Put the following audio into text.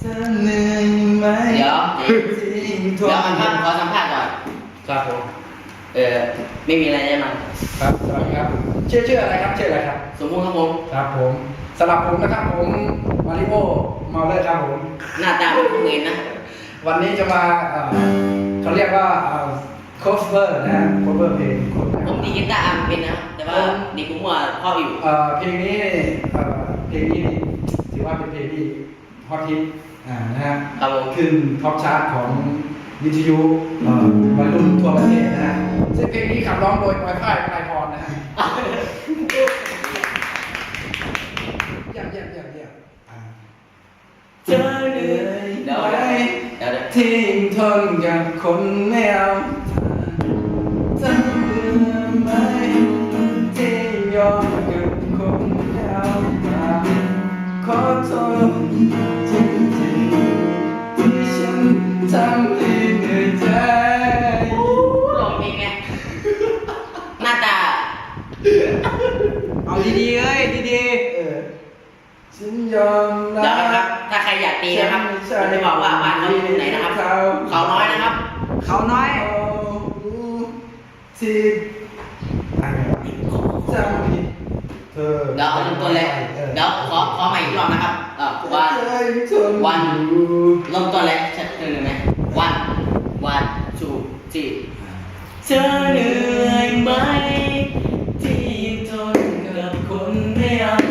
เธอเหนื่อยไหมเดี๋ยวที่ทเดี๋ยวนมันพักขอสัมภาษณ์ก่อน ครับผมเออไม่มีอะไรแน่นอนครับสวัสดีครับชื่อชื่ออะไรครับชื่ออะไรครับ สมมุติครับผม ครับผมสำหรับผมนะครับผมมาริโอเมาเลอร์ครับผม หน้าตาไม่เหมือนนะ วันนี้จะมาเอ่อเขาเรียกว่าโคเวอร์นะฮะโคเวอร์เพลงผมดีกีตาร์อาร์มเป็นนะ แต่ว่าดีกุ้งว่าพ่ออยู่ เอ่อเพลงนี้เอ่อเพลงนี้ถือว่าเป็นเพลงที่ฮ อตฮิตอ่านะฮะครับผมขึ้นท็อปชาร์ตของวิทยุเอ่อวัยรุ่นทั่วประเทศนะฮะซึ่งเพลงนี้ขับร้องโดยปอยฝ้ายปลายพรนะฮะเยี่ยมเยี่ยมเยี่ยมเยี่ยมอ่าเธอเหนื่อยเดี๋ยวไหมเดี๋ยวเดี๋ยวที่ทนกับคนไม่เอาเธอเบื่อไหมที่ยอมกับคนไม่เอามาขอโทษ เอาดีๆเอ้ยดีๆ เออฉันยอมรัเดี๋ยวนะครับบถ้าใครอยากตีนะครับผมจะบอกว่าบ้านเขาอยู่ตรงไหนนะครับ เขาน้อยนะครับ เขาน้อยที่อะไรวะจำผิดเธอเดี๋ยวเอาเริ่มต้นเลยเดี๋ยวขอขอใหม่อีกรอบนะครับเอ่อวันวัน เริ่มต้นเลยชัดเจนไหมวัน วันจูจีเธอเหนื่อ ค